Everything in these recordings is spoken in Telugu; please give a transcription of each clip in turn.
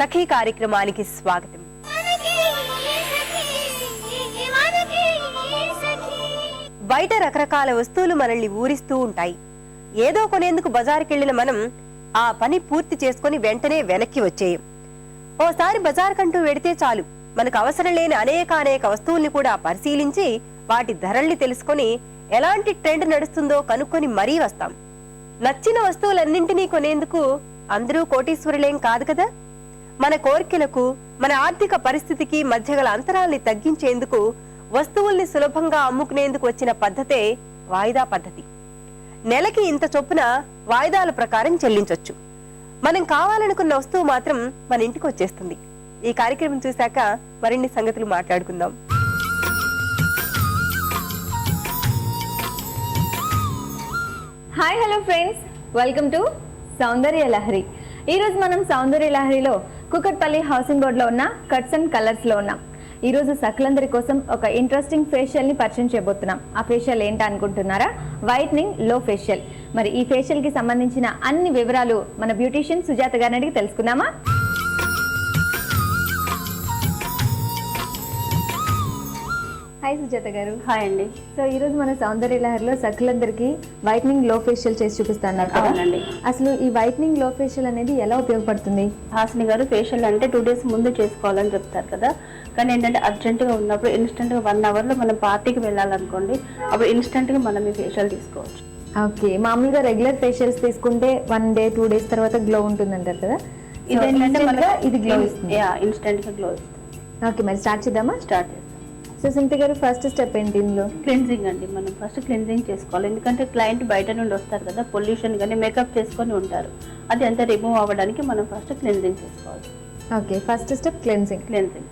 సఖీ కార్యక్రమానికి స్వాగతం. బయట రకరకాల వస్తువులు మనల్ని ఊరిస్తూ ఉంటాయి. ఏదో కొనేందుకు బజారుకెళ్ళిన మనం ఆ పని పూర్తి చేసుకొని వెంటనే వెనక్కి వచ్చేయం. ఓసారి బజార్ కంటూ వెడితే చాలు. మనకు అవసరం లేని అనేక అనేక వస్తువుల్ని కూడా పరిశీలించి వాటి ధరల్ని తెలుసుకొని ఎలాంటి ట్రెండ్ నడుస్తుందో కనుక్కొని మరీ వస్తాం. నచ్చిన వస్తువులన్నింటినీ కొనేందుకు అందరూ కోటీశ్వరులేం కాదు కదా? మన కోరికలకు మన ఆర్థిక పరిస్థితికి మధ్య గల అంతరాల్ని తగ్గించేందుకు వస్తువుల్ని సులభంగా అమ్ముకునేందుకు వచ్చిన పద్ధతే వాయిదా పద్ధతి. నెలకి ఇంత చొప్పున వాయిదాల ప్రకారం చెల్లించొచ్చు. మనం కావాలనుకున్న వస్తువు మాత్రం మన ఇంటికి వచ్చేస్తుంది. ఈ కార్యక్రమం చూశాక మరిన్ని సంగతులు మాట్లాడుకుందాం. Hi hello friends. Welcome to Soundarya Lahari. ఈరోజు మనం సౌందర్య లహరిలో కుకట్పల్లి హౌసింగ్ బోర్డ్లో ఉన్న కట్స్ అండ్ కలర్స్లో ఉన్నాం. ఈరోజు సకలందరి కోసం ఒక ఇంట్రెస్టింగ్ ఫేషియల్ని పరిచయం చేయబోతున్నాం. ఆ ఫేషియల్ ఏంటా అనుకుంటున్నారా? వైట్నింగ్లో ఫేషియల్ మరి ఈ ఫేషియల్కి సంబంధించిన అన్ని వివరాలు మన బ్యూటీషియన్ సుజాత గారిని అడిగి తెలుసుకుందామా? హాయ్ సుజాత గారు. హాయ్ అండి. సో ఈరోజు మన సౌందర్య లహరిలో సకలందరికీ వైట్నింగ్లో ఫేషియల్ చేసి చూపిస్తున్నారు కదా. అవునండి. అసలు ఈ వైట్నింగ్లో ఫేషియల్ అనేది ఎలా ఉపయోగపడుతుంది? హాసిని గారు ఫేషియల్ అంటే టూ డేస్ ముందు చేసుకోవాలని చెప్తారు కదా. కానీ ఏంటంటే అర్జెంటుగా ఉన్నప్పుడు ఇన్స్టెంట్గా వన్ అవర్లో మనం పార్టీకి వెళ్ళాలనుకోండి అప్పుడు ఇన్స్టెంట్గా మనం ఈ ఫేషియల్ తీసుకోవచ్చు. ఓకే. మామూలుగా రెగ్యులర్ ఫేషియల్స్ తీసుకుంటే వన్ డే టూ డేస్ తర్వాత గ్లో ఉంటుంది అంటారు కదా ఇదేంటంటే గా మనకి ఇది గ్లో ఇస్తుంది. ఇన్స్టెంట్గా గ్లో ఇస్తుంది. ఓకే. మరి స్టార్ట్ చేద్దామా? స్టార్ట్ చేస్తాం సో సింతి గారు ఫస్ట్ స్టెప్ ఏంటి ఇందులో? క్లెన్జింగ్ అండి. మనం ఫస్ట్ క్లెన్జింగ్ చేసుకోవాలి. ఎందుకంటే క్లయింట్ బయట నుండి వస్తారు కదా పొల్యూషన్ కానీ మేకప్ చేసుకొని ఉంటారు. అది అంతా రిమూవ్ అవ్వడానికి మనం ఫస్ట్ క్లెన్జింగ్ చేసుకోవాలి. Okay first step cleansing cleansing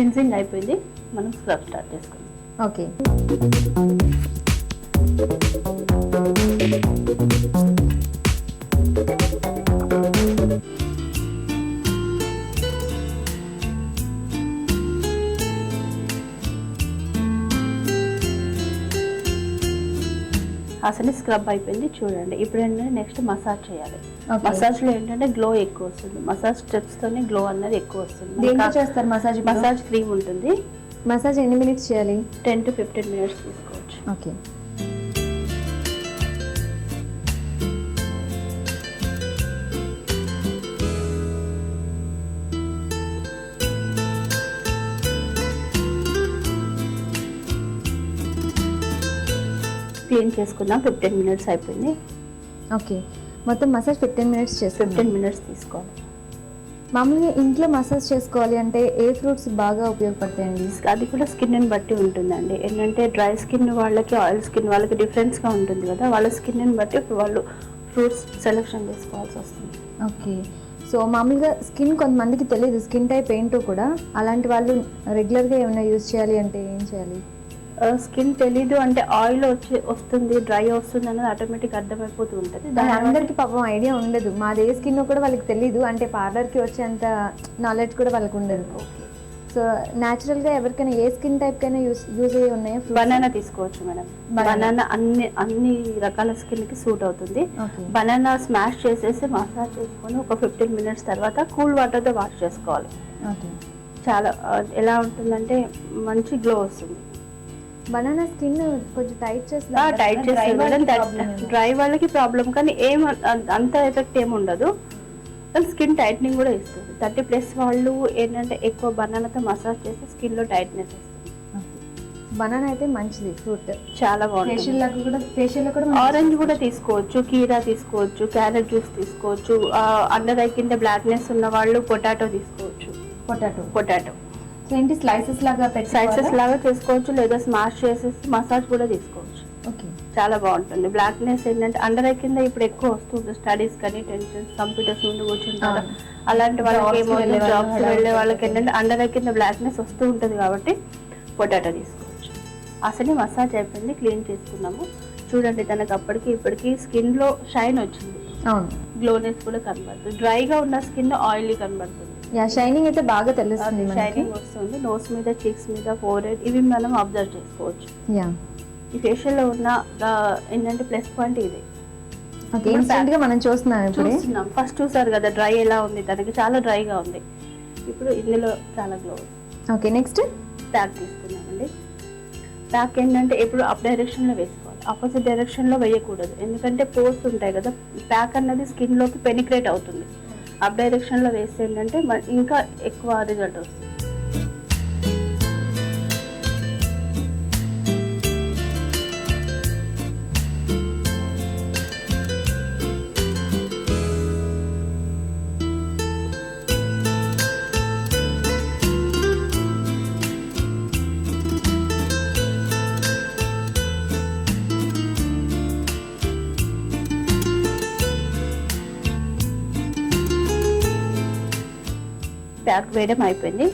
cleansing అయిపోయింది మనం స్క్రబ్ స్టార్ట్ చేసుకుందాం ఓకే Thank you. అసలు స్క్రబ్ అయిపోయింది చూడండి. ఇప్పుడు ఏంటంటే నెక్స్ట్ మసాజ్ చేయాలి. మసాజ్లో ఏంటంటే గ్లో ఎక్కువ వస్తుంది. మసాజ్ స్టెప్స్ తోనే గ్లో అన్నది ఎక్కువ వస్తుంది. చేస్తారు మసాజ్ మసాజ్ క్రీమ్ ఉంటుంది. మసాజ్ ఎన్ని మినిట్స్ చేయాలి? టెన్ టు ఫిఫ్టీన్ మినిట్స్ తీసుకోవచ్చు. ఓకే క్లీన్ చేసుకుందాం ఫిఫ్టీన్ మినిట్స్ అయిపోయింది. ఓకే. మొత్తం మసాజ్ ఫిఫ్టీన్ మినిట్స్ చేసుకుంటాం ఫిఫ్టీన్ మినిట్స్ తీసుకోవాలి. మామూలుగా ఇంట్లో మసాజ్ చేసుకోవాలి అంటే ఏ ఫ్రూట్స్ బాగా ఉపయోగపడతాయండి? అది కూడా స్కిన్ బట్టి ఉంటుందండి. ఏంటంటే డ్రై స్కిన్ వాళ్ళకి ఆయిల్ స్కిన్ వాళ్ళకి డిఫరెన్స్గా ఉంటుంది కదా. వాళ్ళ స్కిన్ బట్టి వాళ్ళు ఫ్రూట్స్ సెలెక్షన్ చేసుకోవాల్సి వస్తుంది. ఓకే. సో మామూలుగా స్కిన్ కొంతమందికి తెలియదు స్కిన్ టైప్ ఏంటో కూడా. అలాంటి వాళ్ళు రెగ్యులర్గా ఏమైనా యూజ్ చేయాలి అంటే ఏం చేయాలి? స్కిన్ తెలీదు అంటే ఆయిల్ వచ్చి వస్తుంది డ్రై వస్తుంది అనేది ఆటోమేటిక్ అర్థమైపోతూ ఉంటుంది. దాని అందరికీ పాపం ఐడియా ఉండదు. మాది ఏ స్కిన్ కూడా వాళ్ళకి తెలియదు అంటే పార్లర్కి వచ్చేంత నాలెడ్జ్ కూడా వాళ్ళకి ఉండదు. సో న్యాచురల్గా ఎవరికైనా ఏ స్కిన్ టైప్కైనా యూస్ యూజ్ అయ్యి ఉన్నాయా? బనానా తీసుకోవచ్చు మేడం. బనానా అన్ని అన్ని రకాల స్కిన్కి సూట్ అవుతుంది. బనానా స్మాష్ చేసేసి మసాజ్ చేసుకొని ఒక ఫిఫ్టీన్ మినిట్స్ తర్వాత కూల్ వాటర్తో వాష్ చేసుకోవాలి. చాలా ఎలా ఉంటుందంటే మంచి గ్లో వస్తుంది. బనానా స్కిన్ కొంచెం టైట్ చేసి టైట్ చేస్తుంది డ్రై వాళ్ళకి ప్రాబ్లం కానీ ఏం అంత ఎఫెక్ట్ ఏమి ఉండదు. కానీ స్కిన్ టైట్నింగ్ కూడా ఇస్తుంది థర్టీ ప్లస్ వాళ్ళు ఏంటంటే ఎక్కువ బనానాతో మసాజ్ చేస్తే స్కిన్లో టైట్నెస్ వస్తుంది. బనానా అయితే మంచిది ఫ్రూట్. చాలా బాగుంటుంది. కూడా ఫేషియల్ కూడా ఆరెంజ్ కూడా తీసుకోవచ్చు కీరా తీసుకోవచ్చు క్యారెట్ జ్యూస్ తీసుకోవచ్చు అండర్ ఐ కింద బ్లాక్నెస్ ఉన్న వాళ్ళు పొటాటో తీసుకోవచ్చు. పొటాటో. పొటాటో. ఏంటి? స్లైసెస్ లాగా సైజెస్ లాగా తీసుకోవచ్చు లేదా స్మాష్ చేసేసి మసాజ్ కూడా తీసుకోవచ్చు ఓకే. చాలా బాగుంటుంది. బ్లాక్నెస్ ఏంటంటే అండర్ ఐ కింద ఇప్పుడు ఎక్కువ వస్తుంది. స్టడీస్ కానీ టెన్షన్స్ కంప్యూటర్స్ ముందు కూర్చుంటారు. అలాంటి వాళ్ళకి ఏమో జాబ్స్ వెళ్ళే వాళ్ళకి ఏంటంటే అండర్ ఐ కింద బ్లాక్నెస్ వస్తూ ఉంటుంది కాబట్టి పొటాటో తీసుకోవచ్చు. అసలు మసాజ్ అయిపోయింది క్లీన్ చేసుకున్నాము. చూడండి తనకు అప్పటికి ఇప్పటికి స్కిన్లో షైన్ వచ్చింది. అవును. గ్లోనెస్ కూడా కనబడుతుంది. డ్రైగా ఉన్న స్కిన్ ఆయిలీ కనబడుతుంది. యా షైనింగ్ అయితే బాగా తెలుస్తుంది షైనింగ్ వస్తుంది. నోస్ మీద చీక్స్ మీద ఫోరెడ్ ఇవి మనం అబ్జర్వ్ చేసుకోవచ్చు. యా ఈ facial లో ఉన్న ఏంటంటే ప్లస్ పాయింట్ ఇది. ఓకే ఇన్స్టెంట్గా మనం చూస్తున్నాం ఇప్పుడే. చూస్తున్నాం. ఫస్ట్ చూసారు కదా డ్రై ఎలా ఉంది? తనకి చాలా డ్రైగా ఉంది. ఇప్పుడు ఇందులో చాలా గ్లో ఓకే నెక్స్ట్ ప్యాక్ తీసుకున్నామండి ప్యాక్ ఏంటంటే ఎప్పుడు అప్ డైరెక్షన్లో వేసుకోవాలి. ఆపోజిట్ డైరెక్షన్లో వేయకూడదు. ఎందుకంటే పోర్స్ ఉంటాయి కదా ప్యాక్ అన్నది స్కిన్లోకి పెనిక్రేట్ అవుతుంది. అప్ డైరెక్షన్లో వేస్తే ఏంటంటే ఇంకా ఎక్కువ రిజల్ట్ వస్తుంది. ప్యాక్ వేయడం అయిపోయింది.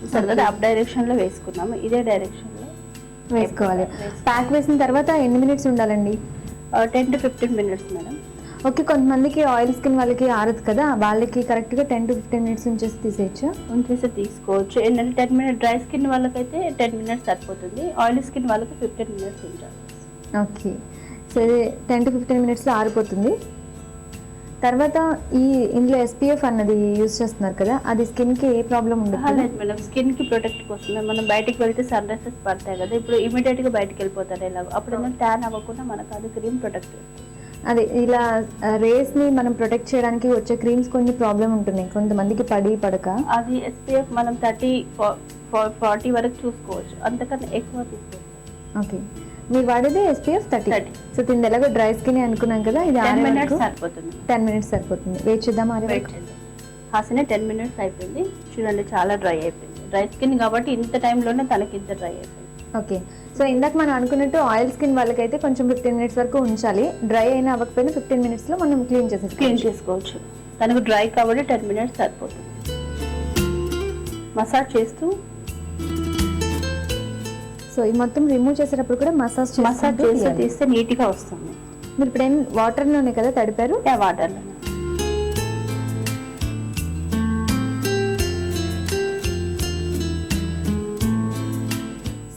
చూసారు కదా అప్ డైరెక్షన్లో వేసుకున్నాము ఇదే డైరెక్షన్లో వేసుకోవాలి. ప్యాక్ వేసిన తర్వాత ఎన్ని మినిట్స్ ఉండాలండి? Ten to fifteen minutes madam okay కొంతమందికి ఆయిల్ స్కిన్ వాళ్ళకి ఆరదు కదా వాళ్ళకి కరెక్ట్గా టెన్ టు ఫిఫ్టీన్ మినిట్స్ ఉంచేసి తీసేయచ్చా? ఉంచేసి తీసుకోవచ్చు. ఏంటంటే టెన్ మినిట్స్ డ్రై స్కిన్ వాళ్ళకైతే టెన్ మినిట్స్ సరిపోతుంది. ఆయిల్ స్కిన్ వాళ్ళకి ఫిఫ్టీన్ మినిట్స్ ఉంచాలి. ఓకే. సరే టెన్ టు ఫిఫ్టీన్ మినిట్స్లో ఆరిపోతుంది. తర్వాత ఈ ఇందులో ఎస్పీఎఫ్ అన్నది యూజ్ చేస్తున్నారు కదా అది స్కిన్కి ఏ ప్రాబ్లం ఉండదు? లేదు మేడం స్కిన్కి ప్రొటెక్ట్ కోసమే. మనం బయటికి వెళ్తే సన్ రైసెస్ పడతాయి కదా. ఇప్పుడు ఇమీడియట్గా బయటికి వెళ్ళిపోతారు ఎలాగో. అప్పుడు ట్యాన్ అవ్వకుండా మనకు అది క్రీమ్ ప్రొటెక్ట్ చేస్తుంది. అదే ఇలా రేస్ని మనం ప్రొటెక్ట్ చేయడానికి వచ్చే క్రీమ్స్ కొన్ని ప్రాబ్లం ఉంటున్నాయి. కొంతమందికి పడి పడక. అది ఎస్పీఎఫ్ మనం థర్టీ ఫార్టీ వరకు చూసుకోవచ్చు. అంతకన్నా ఎక్కువ తీసుకోవచ్చు ఓకే. మీరు వాడేది ఎస్పీఎఫ్ థర్టీ 30. సో దీని ఎలాగో డ్రై స్కిన్ అనుకున్నాం కదా ఇది టెన్ మినిట్స్ సరిపోతుంది. టెన్ మినిట్స్ సరిపోతుంది. వెయిట్ చేద్దాం ఆరే వెయిట్ హాసనే టెన్ మినిట్స్ అయిపోయింది. చూడండి చాలా డ్రై అయిపోయింది. డ్రై స్కిన్ కాబట్టి ఇంత టైంలోనే తనకి ఇంత డ్రై అయిపోయింది. ఓకే. సో ఇందాక మనం అనుకున్నట్టు ఆయిల్ స్కిన్ వాళ్ళకైతే కొంచెం ఫిఫ్టీన్ మినిట్స్ వరకు ఉంచాలి. డ్రై అయినా అవ్వకపోయినా ఫిఫ్టీన్ మినిట్స్లో మనం క్లీన్ చేసేసి క్లీన్ చేసుకోవచ్చు. తనకు డ్రై కాబట్టి టెన్ మినిట్స్ సరిపోతుంది. మసాజ్ చేస్తూ సో ఇది మొత్తం రిమూవ్ చేసేటప్పుడు కూడా మసాజ్ మసాజ్ చేస్తూ తీస్తే నీట్గా వస్తుంది. మీరు ఇప్పుడు వాటర్లోనే కదా తడిపారు? ఆ వాటర్లో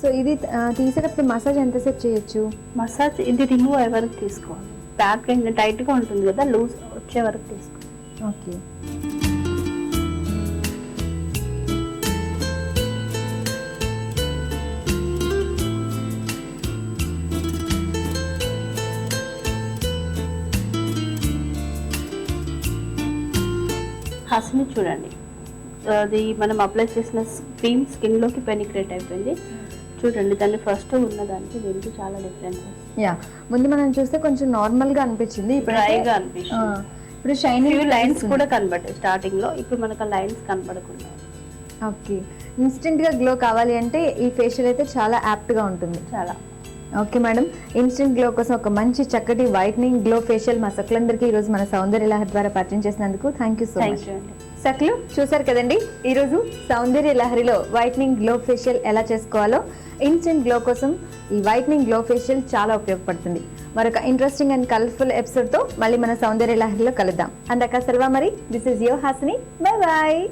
సో ఇది తీసేటప్పుడు మసాజ్ ఎంతసేపు చేయొచ్చు? మసాజ్ ఇది రిమూవ్ అయ్యే వరకు తీసుకోవాలి. ప్యాక్ టైట్గా ఉంటుంది కదా లూజ్ వచ్చే వరకు తీసుకోవాలి. ఓకే. హాస్ని చూడండి. అది మనం అప్లై చేసిన క్రీమ్ స్కిన్లోకి పెనిక్రేట్ అయిపోయింది చూడండి దాన్ని ఫస్ట్ ఉన్నదానికి దీనికి చాలా డిఫరెన్స్ యా ముందు మనం చూస్తే కొంచెం నార్మల్గా అనిపించింది. ఇప్పుడు డ్రైగా అనిపిస్తుంది ఇప్పుడు షైనింగ్ లైన్స్ కూడా కనబడ్డాయి స్టార్టింగ్లో. ఇప్పుడు మనకు లైన్స్ కనబడకుండా. ఓకే ఇన్స్టెంట్గా గ్లో కావాలి అంటే ఈ ఫేషియల్ అయితే చాలా యాప్ట్గా ఉంటుంది. చాలా. Okay madam. ఇన్స్టెంట్ గ్లో కోసం ఒక మంచి చక్కటి వైట్నింగ్ గ్లో ఫేషియల్ మా సకులందరికీ ఈ రోజు మన సౌందర్య లహరి ద్వారా పరిచయం చేసినందుకు థ్యాంక్ యూ సో మచ్ యూ సక్లు చూసారు కదండి? ఈరోజు సౌందర్య లహరిలో వైట్నింగ్ గ్లో ఫేషియల్ ఎలా చేసుకోవాలో ఇన్స్టెంట్ గ్లో కోసం ఈ వైట్నింగ్ గ్లో ఫేషియల్ చాలా ఉపయోగపడుతుంది. మరొక ఇంట్రెస్టింగ్ అండ్ కలర్ఫుల్ ఎపిసోడ్తో మళ్ళీ మన సౌందర్య లహరిలో కలుద్దాం. అందాక సెలవా మరి this is your Hasini bye bye